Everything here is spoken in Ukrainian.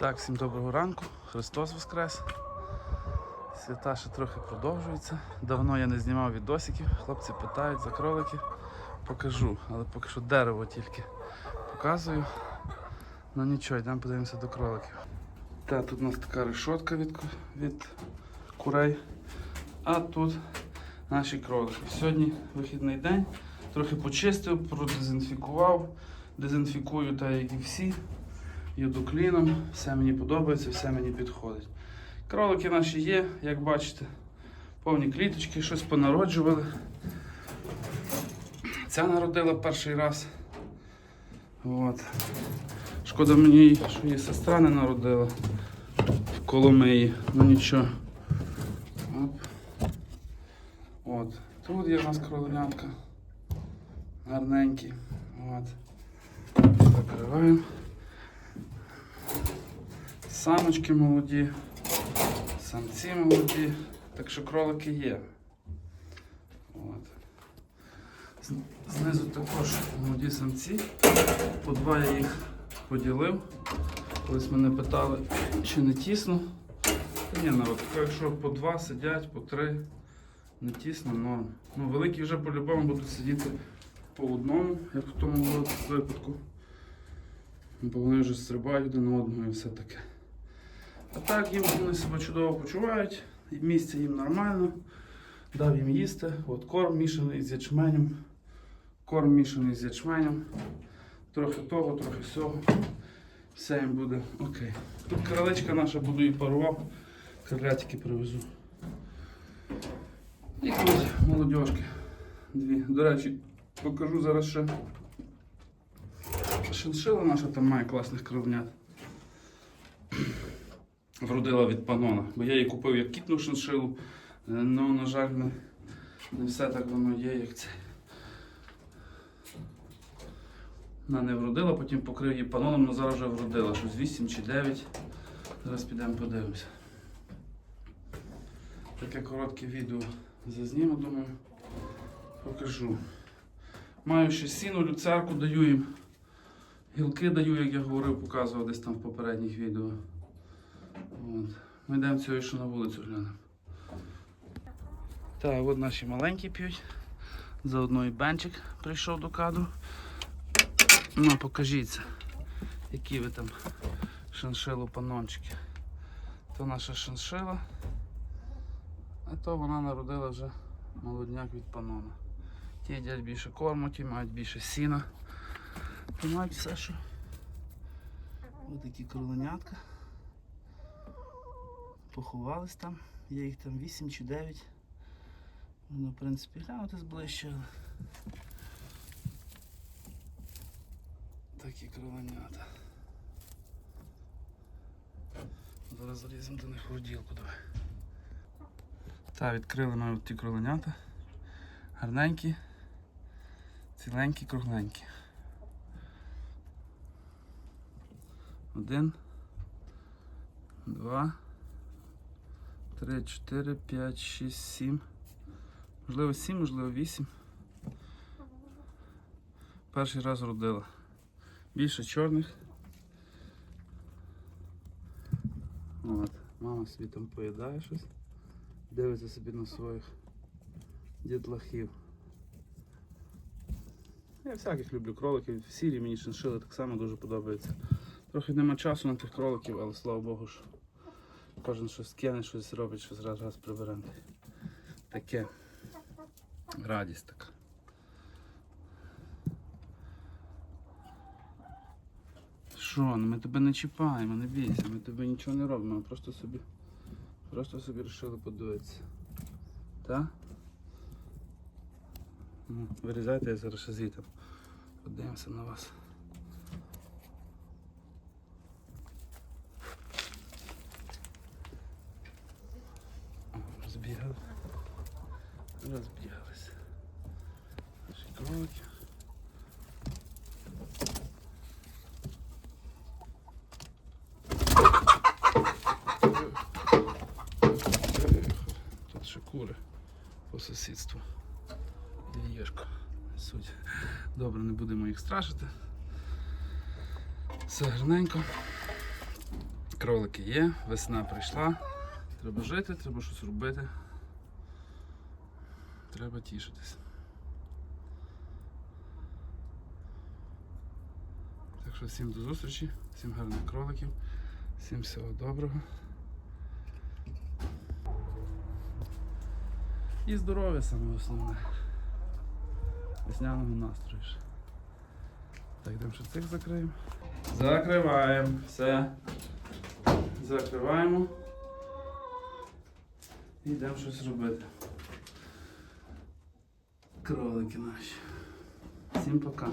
Так, всім доброго ранку. Христос Воскрес. Свята ще трохи продовжуються. Давно я не знімав відосиків. Хлопці питають за кролики. Покажу, але поки що дерево тільки показую. Ну нічого, йдемо подивимося до кроликів. Та, тут у нас така решотка від, від курей. А тут наші кролики. Сьогодні вихідний день. Трохи почистив, продезінфікував. Дезінфікую так, як і всі. Їду кліном, все мені подобається, все мені підходить. Кролики наші є, як бачите, повні кліточки, щось понароджували. Ця народила перший раз. От. Шкода мені, що її сестра не народила в Коломиї. Ну нічого. Оп. От. Тут є в нас кроленятка. Гарненькі. От. Закриваємо. Самочки молоді, самці молоді, так що кролики є. От. Знизу також молоді самці. По два я їх поділив. Колись мене питали, чи не тісно. Ні, народ, якщо по два сидять, по три, не тісно, норм. Ну, великі вже по-любому будуть сидіти по одному, як в тому випадку. Бо вони вже стрибають один на одного і все таке. А так їм вони себе чудово почувають, місце їм нормально. Дав їм їсти. От корм мішаний з ячменем. Корм мішаний з ячменем. Трохи того, трохи сього. Все їм буде окей. Тут крилечка наша буду і парував. Крилятики привезу. І тут молодіжки. Дві. До речі, покажу зараз ще. Шиншила наша там має класних кривнят. Вродила від панона. Бо я її купив як кітну шиншилу. Е, Ну, на жаль, не, не все так воно є, як це. Вона не вродила, потім покрив її паноном, але зараз вже вродила. Щось 8 чи 9. Зараз підемо подивимося. Таке коротке відео зазніму, думаю, покажу. Маю ще сіну, люцерку даю їм. Гілки даю, як я говорив, показував десь там в попередніх відео. От. Ми йдемо цього ще на вулицю глянемо. Так, от наші маленькі п'ють. Заодно і бенчик прийшов до кадру. Ну, покажіться, які ви там шиншилу панончики. То наша шиншила, а то вона народила вже молодняк від панона. Ті їдять більше корму, ті мають більше сіна. Ті мають все, що. Ось такі кроленятка. Поховались там. Є їх там 8 чи 9. Можна, в принципі, глянути зближче. Такі кроленята. Зараз заліземо до них в розділку давай. Так, відкрили ми ті кроленята. Гарненькі, ціленькі, кругленькі. Один, два, три, чотири, п'ять, шість, сім. Можливо, сім, можливо, вісім. Перший раз родила. Більше чорних. От. Мама собі там поїдає щось. Дивиться собі на своїх дітлахів. Я всяких люблю кроликів. Сірі мені шиншили так само дуже подобається. Трохи нема часу на тих кроликів, але слава Богу, що кожен щось кине, щось робить, щось раз раз прибере. Таке радість така. Що, ну ми тебе не чіпаємо, не бійся, ми тебе нічого не робимо, ми просто собі, просто собі вирішили подивитися. Так? Ну, вирізайте, я зараз звітом. Подивимося на вас. Розбігалися. Наші кролики. Тут ще кури по сусідству. Яєшко. Суть. Добре, не будемо їх страшити. Все гарненько. Кролики є, весна прийшла. Треба жити, треба щось робити. Треба тішитись. Так що всім до зустрічі, всім гарних кроликів, всім всього доброго. І здоров'я саме основне. Весняного настрою. Так, йдемо ще цих закриємо. Закриваємо. Все. Закриваємо. І йдемо щось робити. Кролики наші. Всім пока.